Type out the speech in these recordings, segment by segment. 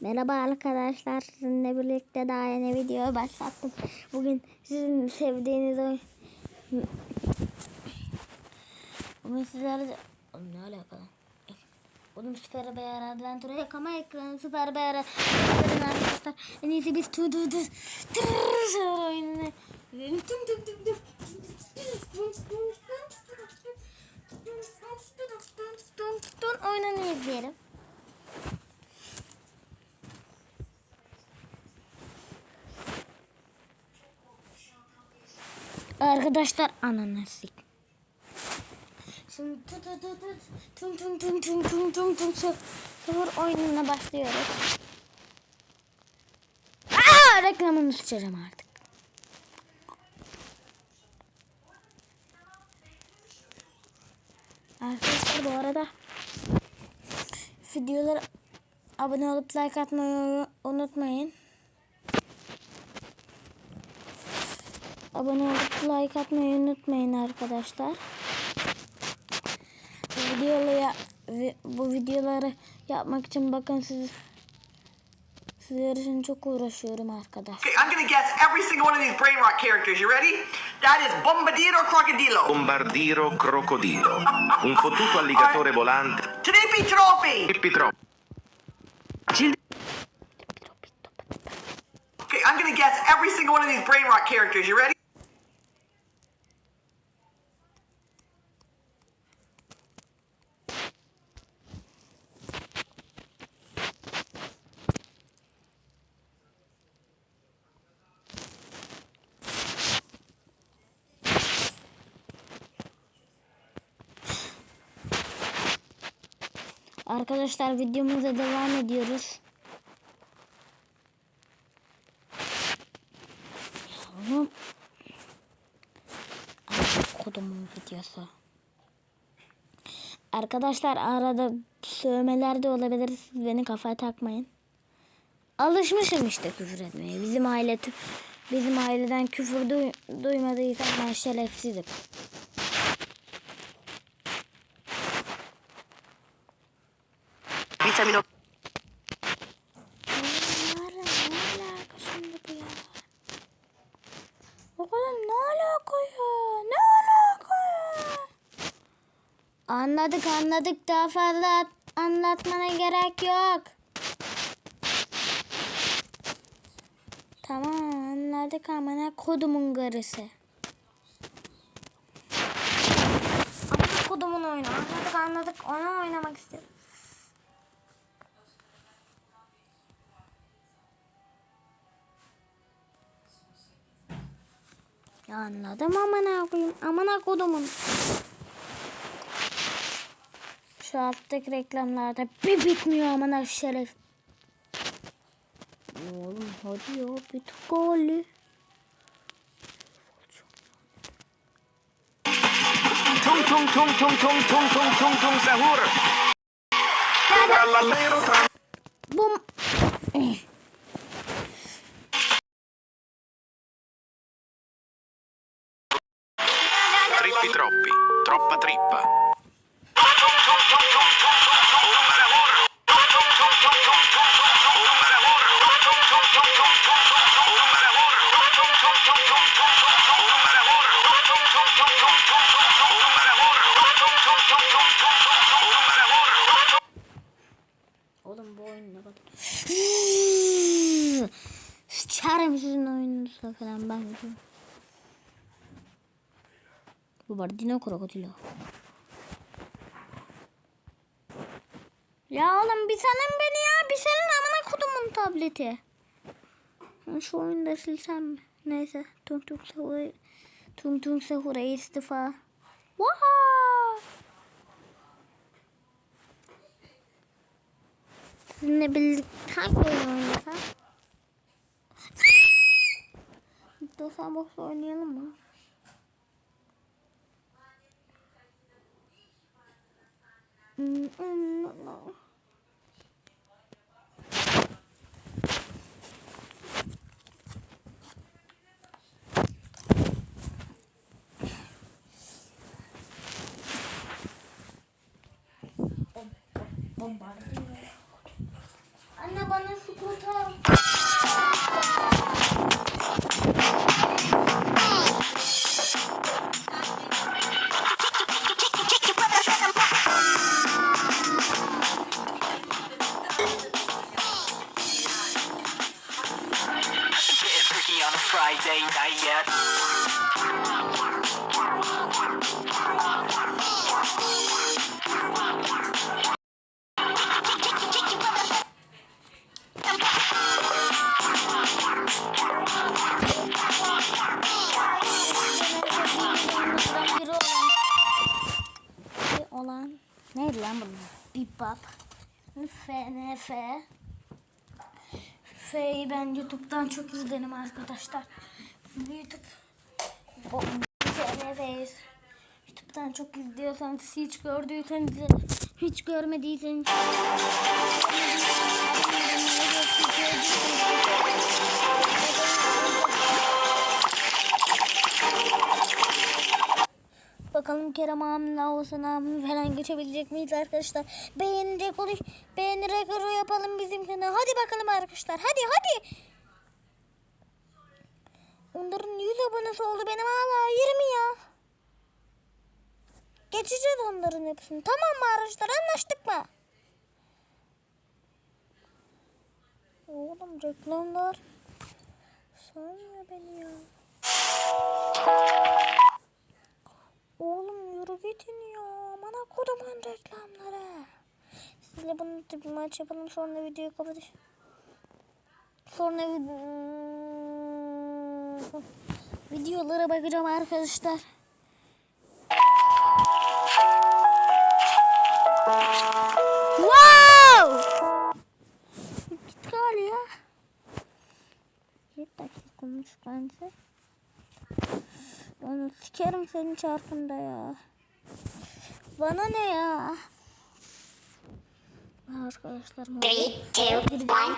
Merhaba arkadaşlar. Sizinle birlikte daha yeni video başlattım. Bugün sizin sevdiğiniz oyun... Bugün sizlerle... Oğlum ne alakalı? Oğlum Süper Bear Adventure yok ama ekranı Süper Bear Adventure'ın arkadaşlar. En iyisi biz tu tu tu tu oyununu. Tüm arkadaşlar ananasik. Şimdi tut tut tut tut tum tum tum tum tum tum tum sıfır oyununa başlıyoruz. Aa, reklamını sıçacağım artık. Arkadaşlar bu arada videolara abone olup like atmayı unutmayın. Abone olup like atmayı unutmayın arkadaşlar. Bu videoları vi- bu videoları yapmak için bakın siz sizler için çok uğraşıyorum arkadaşlar. Okay, I'm gonna guess every single one of these brain rot characters. You ready? That is Bombadillo Crocodilo. Bombardiro crocodilo. Un fottuto alligatore volante. Trippy Trophy. Pippi troppo. Okay, I'm gonna guess every single one of these brain rot characters. You ready? Arkadaşlar videomuza devam ediyoruz. Ay, kodumun videosu. Arkadaşlar arada sövmeler de olabilir. Siz beni kafaya takmayın. Alışmışım işte küfür etmeye. Bizim aile bizim aileden küfür duy- duymadıysam ben şerefsizim. Ne ne bu ya? Oğlum ne alaka ya? Ne alaka ya? Anladık anladık daha fazla at- anlatmana gerek yok. Tamam anladık amına kodumun karısı. Amına kodumun oyunu anladık anladık onu oynamak istiyorum. Ya anladım amına koyayım. Amına kodumun. Şu alttaki reklamlarda bir bitmiyor amına şeref. Oğlum hadi ya bir golü. Tung tung tung tung tung tung tung tung tung sahur. Bum. Troppi. Troppa trippa. Oğlum bu oyun ne kadar... Sıçarım sizin oyununuzla falan ben gidiyorum. Bu var dino krokodilo. Ya oğlum bir senin beni ya bir senin amına kodumun tableti. Şu oyunu da silsem mi? Neyse. Tung tung sahura. Tung tung sahura istifa. Vaha! Sizinle birlikte hangi oyun oynasak? Dosan box oynayalım mı? bomba. FNF F'yi ben YouTube'dan çok izlerim arkadaşlar. YouTube o FNF'yi YouTube'dan çok izliyorsanız hiç gördüyseniz hiç görmediyseniz Bakalım Kerem abimle Oğuzhan abimi falan geçebilecek miyiz arkadaşlar? Beğenecek oluş, beğenerek yorum yapalım bizim kanala. Hadi bakalım arkadaşlar. Hadi hadi. Onların 100 abonesi oldu. Benim hala 20 ya. Geçeceğiz onların hepsini. Tamam mı arkadaşlar? Anlaştık mı? Oğlum reklamlar. Sanmıyor beni ya. Oğlum yürü gidin ya. Bana kodumun reklamları. Sizle bunu bir maç yapalım sonra videoyu kapatacağım. Sonra video... videolara bakacağım arkadaşlar. Wow! Git galiba. Bir dakika konuş bence. Onu sikerim senin çarpında ya. Bana ne ya? Arkadaşlar. Three, two, one,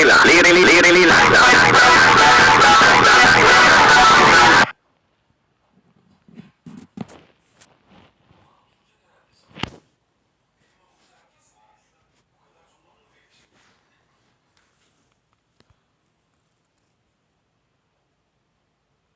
la la la la